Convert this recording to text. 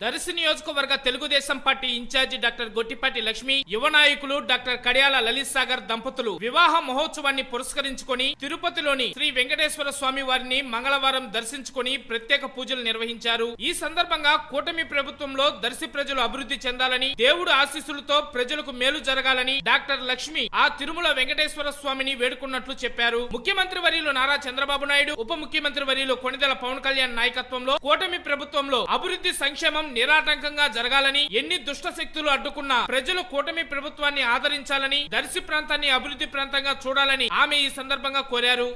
దర్శి నియోజకవర్గ Telugu Desam party incharge doctor Gottipati Lakshmi యువ నాయకులు డాక్టర్ కడియాల లలిత్ సాగర్ దంపతులు వివాహ మహోత్సవాన్ని పురస్కరించుకొని తిరుపతిలోని శ్రీ వెంకటేశ్వర స్వామి వారిని మంగళవారం దర్శించుకొని ప్రత్యేక పూజలు నిర్వహించారు. ఈ సందర్భంగా కూటమి ప్రభుత్వంలో దర్శి ప్రజలు అభివృద్ధి చెందాలని దేవుడు ఆశీస్సులతో ప్రజలకు మేలు జరగాలని డాక్టర్ లక్ష్మి ఆ తిరుమల వెంకటేశ్వర స్వామిని వేడుకున్నట్లు చెప్పారు. ముఖ్యమంత్రి వర్యులు నారా చంద్రబాబు నాయుడు ఉప ముఖ్యమంత్రి వర్యులు కొణిదల పవన్ కళ్యాణ్ నాయకత్వంలో కూటమి ప్రభుత్వంలో అభివృద్ధి సంక్షేమం నిరాటంకంగా జరగాలని ఎన్ని దుష్ట శక్తులు అడ్డుకున్నా ప్రజలు కూటమి ప్రభుత్వాన్ని ఆదరించాలని దర్శి ప్రాంతాన్ని అభివృద్ధి ప్రాంతంగా చూడాలని ఆమె ఈ సందర్భంగా కోరారు.